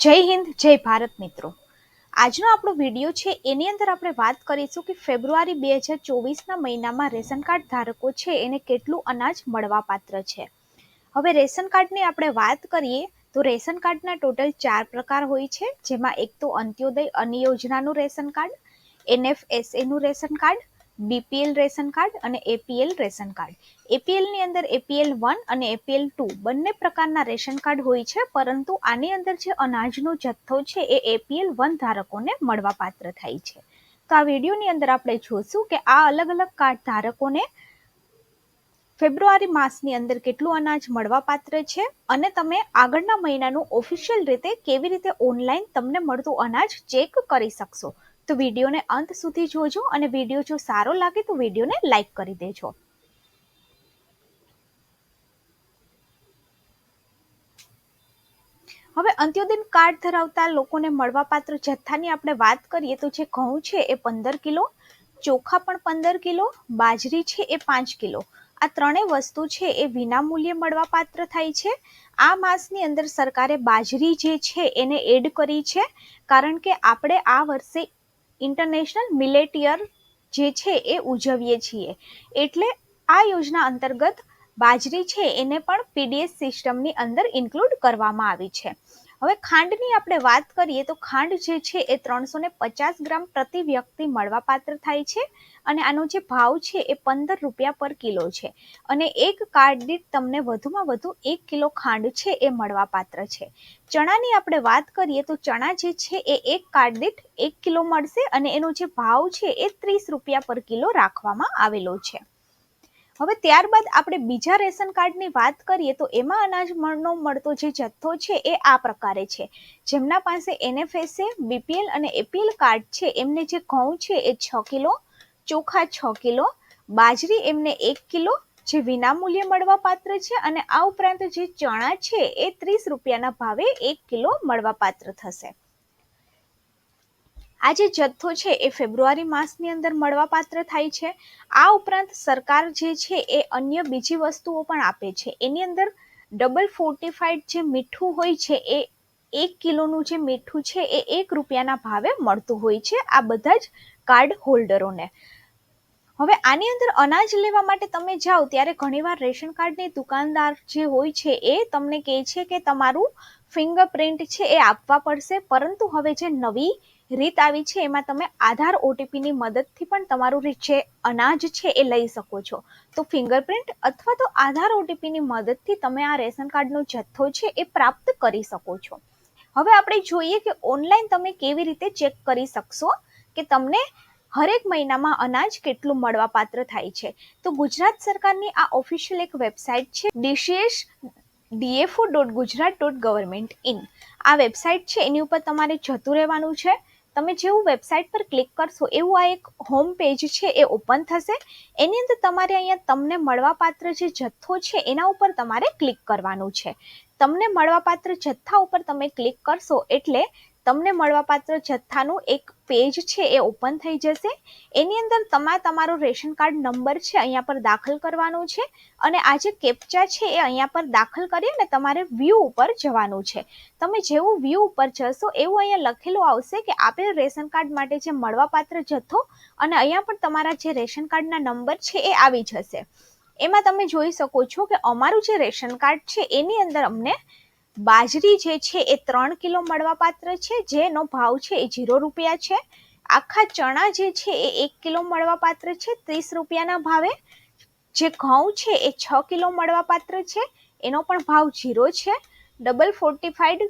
જય હિન્દ, જય ભારત મિત્રો. આજનો આપણો વીડિયો છે, એની અંદર આપણે વાત કરીશું કે ફેબ્રુઆરી બે હજાર ચોવીસના મહિનામાં રેશન કાર્ડ ધારકો છે, એને કેટલું અનાજ મળવાપાત્ર છે. હવે રેશન કાર્ડની આપણે વાત કરીએ, તો રેશન કાર્ડના ટોટલ ચાર પ્રકાર હોય છે, જેમાં એક તો અંત્યોદય અન્ન યોજનાનું ration card, એનએફએસએનું ration card BPL ration card અને એપીએલ રેશન કાર્ડ. એપીએલની અંદર એપીએલ વન અને એપીએલ ટુ બંને પ્રકારના રેશન કાર્ડ હોય છે, પરંતુ આની અંદર જે અનાજનો જથ્થો છે એ એપીએલ વન ધારકોને મળવાપાત્ર થાય છે. તો આ વિડીયોની અંદર આપણે જોશું કે આ અલગ અલગ કાર્ડ ધારકોને ફેબ્રુઆરી માસની અંદર કેટલું અનાજ મળવાપાત્ર છે અને તમે આગળના મહિનાનું ઓફિશિયલ રીતે કેવી રીતે ઓનલાઈન તમને મળતું અનાજ ચેક કરી શકશો. તો વિડીયોને અંત સુધી જોજો અને વીડિયો જો સારો લાગે તો વિડીયોને લાઈક કરી દેજો. હવે અંત્યોદય કાર્ડ ધરાવતા લોકોને મળવાપાત્ર જથ્થાની આપણે વાત કરીએ તો જે ઘઉં છે એ પંદર કિલો, ચોખા પણ પંદર કિલો, બાજરી છે એ પાંચ કિલો. આ ત્રણેય વસ્તુ છે એ વિનામૂલ્યે મળવાપાત્ર થાય છે. આ માસની અંદર સરકારે બાજરી જે છે એને એડ કરી છે, કારણ કે આપણે આ વર્ષે ઇન્ટરનેશનલ મિલેટિયર જે છે એ ઉજવીએ છીએ. એટલે આ યોજના અંતર્ગત બાજરી છે એને પણ પીડીએસ સિસ્ટમની અંદર ઇન્ક્લુડ કરવામાં આવી છે. હવે ખાંડની આપણે વાત કરીએ તો ખાંડ જે છે એ ત્રણસો પચાસ ગ્રામ પ્રતિ વ્યક્તિ મળવાપાત્ર થાય છે. અને આનો જે ભાવ છે એ પંદર રૂપિયા પર કિલો છે. અને એક કાર્ડ દીઠ તમને વધુમાં વધુ એક કિલો ખાંડ છે એ મળવાપાત્ર છે. ચણાની આપણે વાત કરીએ તો ચણા જે છે એ એક કાર્ડ દીઠ એક કિલો મળશે અને એનો જે ભાવ છે એ ત્રીસ રૂપિયા પર કિલો રાખવામાં આવેલો છે. હવે ત્યારબાદ આપણે બીજા રેશન કાર્ડની વાત કરીએ તો એમાં અનાજનો મળતો જે જથ્થો છે એ આ પ્રકારે છે. જેમના પાસે એનએફએસએ બીપીએલ અને એપીએલ કાર્ડ છે એમને જે ઘઉં છે એ છ કિલો ચોખા છ કિલો, બાજરી એમને એક કિલો, જે વિનામૂલ્યે મળવા પાત્ર છે અને આ ઉપરાંત જે ચણા છે એ ત્રીસ રૂપિયાના ભાવે એક કિલો મળવા પાત્ર થશે. આ જે જથ્થો છે એ ફેબ્રુઆરી માસની અંદર મળવાપાત્ર થાય છે. આ ઉપરાંત સરકાર જે છે એ અન્ય બીજી વસ્તુઓ પણ આપે છે. એની અંદર ડબલ ફોર્ટિફાઈડ જે મીઠું હોય છે એ એક કિલોનું જે મીઠું છે એ એક રૂપિયાના ભાવે મળતું હોય છે. આ બધા જ કાર્ડ હોલ્ડરોને. હવે આની અંદર અનાજ લેવા માટે તમે જાઓ ત્યારે ઘણીવાર રેશન કાર્ડની દુકાનદાર જે હોય છે એ તમને કહે છે કે તમારું ફિંગરપ્રિન્ટ છે એ આપવા પડશે. પરંતુ હવે જે નવી રીત આવી છે એમાં તમે આધાર ઓટીપીની મદદથી પણ તમારું જે અનાજ છે એ લઈ શકો છો. તો ફિંગરપ્રિન્ટ અથવા તો આધાર ઓટીપીની મદદથી તમે આ રેશન કાર્ડનો જથ્થો છે એ પ્રાપ્ત કરી શકો છો. હવે આપણે જોઈએ કે ઓનલાઈન તમે કેવી રીતે ચેક કરી શકશો કે તમને હરેક મહિનામાં અનાજ કેટલું મળવાપાત્ર થાય છે? તો ગુજરાત સરકારની આ ઓફિશિયલ એક વેબસાઇટ છે DCS DFO dot Gujarat dot government in આ વેબસાઇટ છે, એની ઉપર તમારે જતું રહેવાનું છે. તમે જેવું વેબસાઇટ પર ક્લિક કરશો, એવું આ એક હોમ પેજ છે, એ ઓપન થશે. એની અંદર તમારે અહીંયા તમને મળવાપાત્ર જે જથ્થો છે, એના ઉપર તમારે ક્લિક કરવાનું છે. તમને મળવાપાત્ર જથ્થા ઉપર તમે ક્લિક કરશો એટલે તમને મળવાપાત્ર જથ્થાનું એક પેજ છે એ ઓપન થઈ જશે. એની અંદર તમારે તમારો રેશન કાર્ડ નંબર છે અહીંયા પર દાખલ કરવાનો છે અને આ જે કેપ્ચા છે એ અહીંયા પર દાખલ કરી અને તમારે વ્યૂ ઉપર જવાનું છે. તમે જેવું વ્યૂ ઉપર જશો એવું અહીંયા લખેલું આવશે કે આપેલ રેશન કાર્ડ માટે જે મળવાપાત્ર જથ્થો અને અહીંયા પણ તમારા જે રેશન કાર્ડના નંબર છે એ આવી જશે. એમાં તમે જોઈ શકો છો કે અમારું જે રેશન કાર્ડ છે એની અંદર અમને બાજરી જે છે એ ત્રણ કિલો મળવાપાત્ર છે, જેનો ભાવ છે એ જીરો રૂપિયા છે. આખા ચણા જે છે એ એક કિલો મળવાપાત્ર છે, ત્રીસ રૂપિયાના ભાવે. જે ઘઉં છે એ છ કિલો મળવાપાત્ર છે, એનો પણ ભાવ જીરો છે. ડબલ ફોર્ટિફાઈડ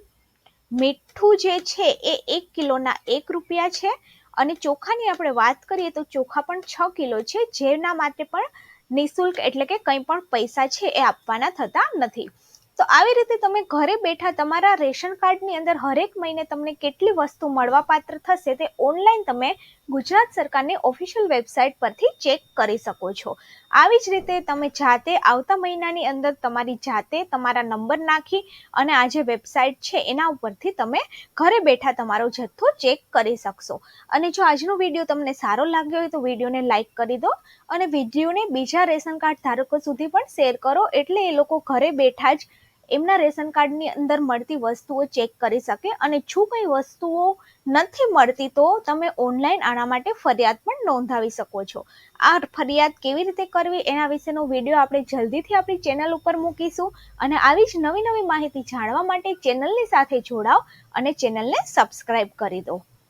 મીઠું જે છે એ એક કિલોના એક રૂપિયા છે. અને ચોખાની આપણે વાત કરીએ તો ચોખા પણ છ કિલો છે, જેના માટે પણ નિઃશુલ્ક એટલે કે કંઈ પણ પૈસા છે એ આપવાના થતા નથી. તો આવી રીતે તમે ઘરે બેઠા તમારા રેશન કાર્ડની અંદર હરેક મહિને તમને કેટલી વસ્તુ મળવાપાત્ર થશે તે ઓનલાઈન તમે ગુજરાત સરકારની ઓફિશિયલ વેબસાઇટ પરથી ચેક કરી શકો છો. આવી જ રીતે તમે જાતે આવતા મહિનાની અંદર તમારી જાતે તમારા નંબર નાખી અને આ જે વેબસાઇટ છે એના ઉપરથી તમે ઘરે બેઠા તમારો જથ્થો ચેક કરી શકશો. અને જો આજનો વીડિયો તમને સારો લાગ્યો હોય તો વિડીયોને લાઇક કરી દો અને વિડીયોને બીજા રેશન કાર્ડ ધારકો સુધી પણ શેર કરો. એટલે એ લોકો ઘરે બેઠા જ એમના રેશન કાર્ડની અંદર મળતી વસ્તુઓ ચેક કરી શકે અને જો કંઈ વસ્તુઓ નથી મળતી તો તમે ઓનલાઈન આના માટે ફરિયાદ પણ નોંધાવી શકો છો. આ ફરિયાદ કેવી રીતે કરવી એના વિશેનો વીડિયો આપણે જલ્દીથી આપણી ચેનલ ઉપર મૂકીશું અને આવી જ નવી નવી માહિતી જાણવા માટે ચેનલની સાથે જોડાઓ અને ચેનલને સબસ્ક્રાઈબ કરી દો.